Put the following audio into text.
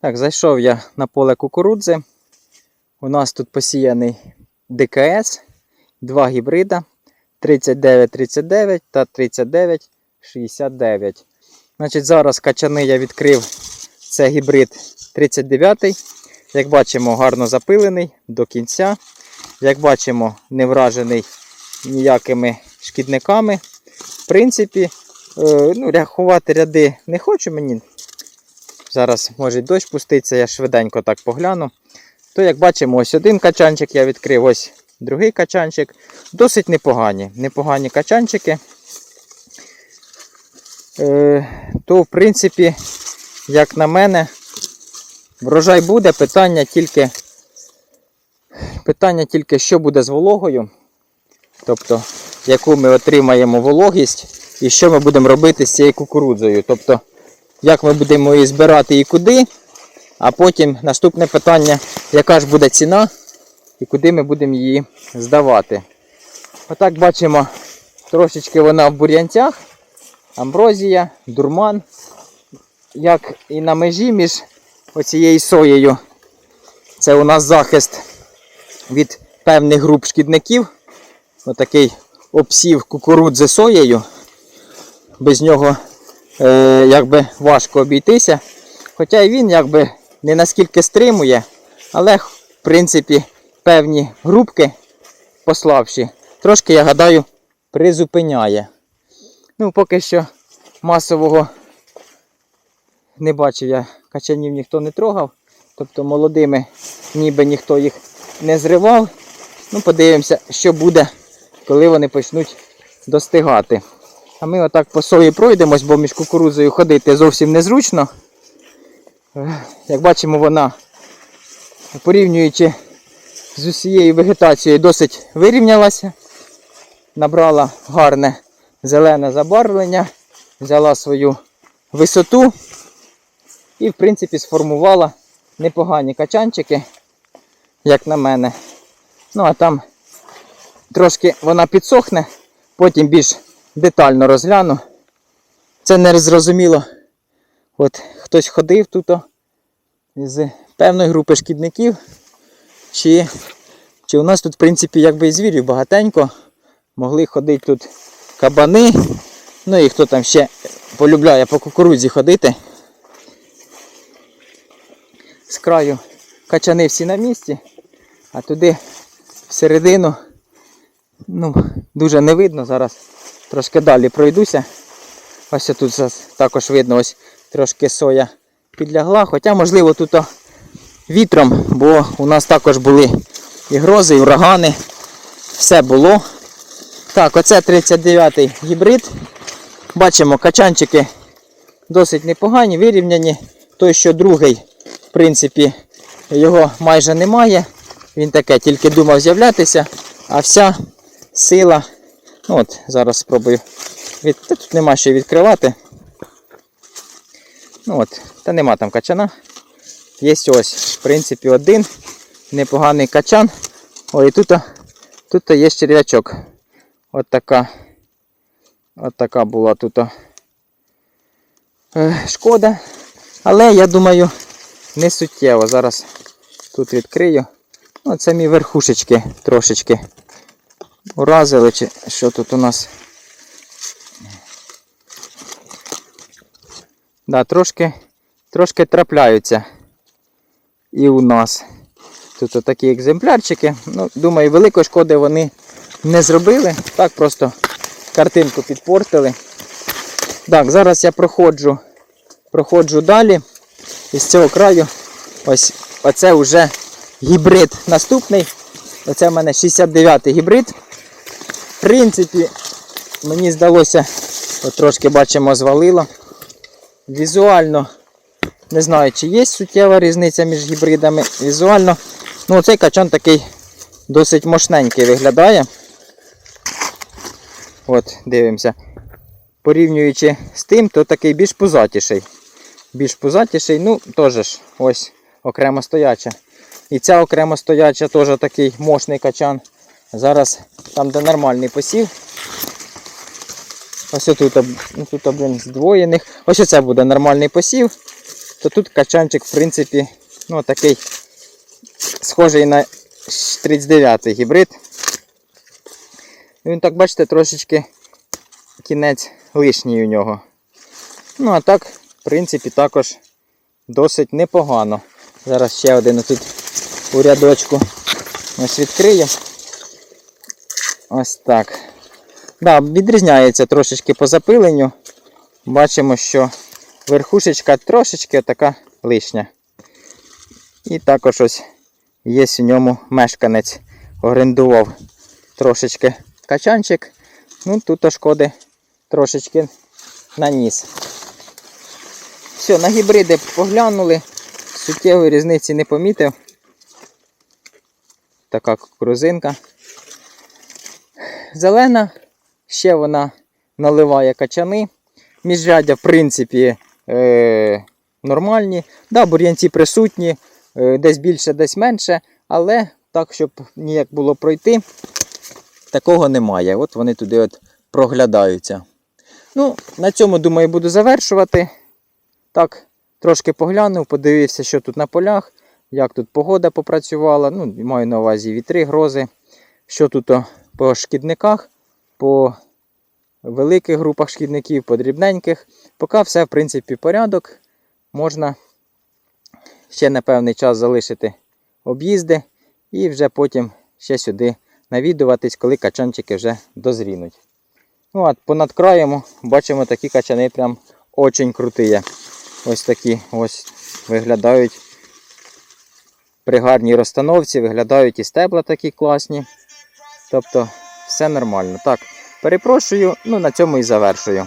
Так, зайшов я на поле кукурудзи. У нас тут посіяний ДКС, два гібрида 3939 та 3969. Значить, зараз качани я відкрив. Це гібрид 39. Як бачимо, гарно запилений до кінця. Як бачимо, не вражений ніякими шкідниками. В принципі, е, ну, рахувати ряди не хочу мені. Зараз може дощ пуститься, я швиденько так погляну. То, як бачимо, ось один качанчик я відкрив, ось другий качанчик. Досить непогані. Непогані качанчики. Е, то, в принципі, як на мене, врожай буде, питання тільки, питання тільки, що буде з вологою. Тобто, яку ми отримаємо вологість і що ми будемо робити з цією кукурудзою. Тобто, як ми будемо її збирати і куди. А потім наступне питання, яка ж буде ціна і куди ми будемо її здавати. Отак бачимо, трошечки вона в бур'янцях, амброзія, дурман. Як і на межі між оцією соєю. Це у нас захист від певних груп шкідників. Отакий обсів кукурудзи соєю. Без нього е, якби важко обійтися. Хоча і він якби не наскільки стримує, але в принципі певні групки послабші, трошки, я гадаю, призупиняє. Ну, поки що масового не бачив я качанів ніхто не трогав. Тобто молодими ніби ніхто їх не зривав. Ну, подивимося, що буде, коли вони почнуть достигати. А ми отак по сої пройдемось, бо між кукурудзою ходити зовсім незручно. Е, Як бачимо, вона, порівнюючи з усією вегетацією, досить вирівнялася. Набрала гарне зелене забарвлення, взяла свою висоту і, в принципі, сформувала непогані качанчики, як на мене. Ну, а там трошки вона підсохне, потім більш детально розгляну. Це не зрозуміло. От хтось ходив тут з певної групи шкідників. Чи, чи у нас тут, в принципі, якби і звірів багатенько. Могли ходити тут кабани. Ну і хто там ще полюбляє по кукурудзі ходити. З краю качани всі на місці, а туди всередину ну, дуже не видно. Зараз трошки далі пройдуся. Ось тут також видно, ось трошки соя підлягла. Хоча, можливо, тут вітром, бо у нас також були і грози, і урагани. Все було. Так, оце 39-й гібрид. Бачимо, качанчики досить непогані, вирівняні. Той, що другий, в принципі, його майже немає. Він таке тільки думав з'являтися, а вся сила. Ну от, зараз спробую. Від... Тут нема що відкривати. Ну от, та нема там качана. Є ось, в принципі, один непоганий качан. Ой, тут, тут є черв'ячок. От така. От така була тут шкода. Але я думаю, не суттєво. Зараз тут відкрию. Ну, це мій верхушечки трошечки уразили, чи що тут у нас. Да, трошки, трошки трапляються і у нас. Тут такі екземплярчики. Ну, Думаю, великої шкоди вони не зробили. Так просто картинку підпортили. Так, зараз я проходжу, проходжу далі. І з цього краю ось оце вже гібрид наступний. Оце в мене 69-й гібрид. В принципі, мені здалося, от трошки бачимо, звалило. Візуально, не знаю, чи є суттєва різниця між гібридами. Візуально, ну цей качан такий досить мощненький виглядає. От, дивимося. Порівнюючи з тим, то такий більш пузатіший. Більш пузатіший, ну, теж ж ось окремо стояча. І ця окремо стояча теж такий мощний качан. Зараз там, де нормальний посів. Ось тут, ну, тут блін, здвоєних. Ось оце буде нормальний посів. то тут качанчик, в принципі, ну, такий схожий на 39-й гібрид. Він так, бачите, трошечки кінець лишній у нього. Ну, а так, в принципі, також досить непогано. Зараз ще один тут у рядочку ось відкрию. Ось так. Да, відрізняється трошечки по запиленню. Бачимо, що верхушечка трошечки така лишня. І також ось є у ньому мешканець. Орендував трошечки качанчик. Ну тут шкоди трошечки наніс. Все, на гібриди поглянули. Суттєвої різниці не помітив. Така кукурузинка. Зелена, ще вона наливає качани. Міжрядя, в принципі, е- нормальні. Да, бур'янці присутні, е- десь більше, десь менше, але так, щоб ніяк було пройти, такого немає. От вони туди от проглядаються. Ну, на цьому, думаю, буду завершувати. Так, трошки поглянув, подивився, що тут на полях, як тут погода попрацювала. Ну, маю на увазі вітри, грози. Що тут по шкідниках, по великих групах шкідників, по дрібненьких. Поки все, в принципі, порядок. Можна ще на певний час залишити об'їзди і вже потім ще сюди навідуватись, коли качанчики вже дозрінуть. Ну, а понад краєм бачимо такі качани прям очень круті. Ось такі ось виглядають при гарній розстановці, виглядають і стебла такі класні. Тобто все нормально. Так, перепрошую, ну на цьому і завершую.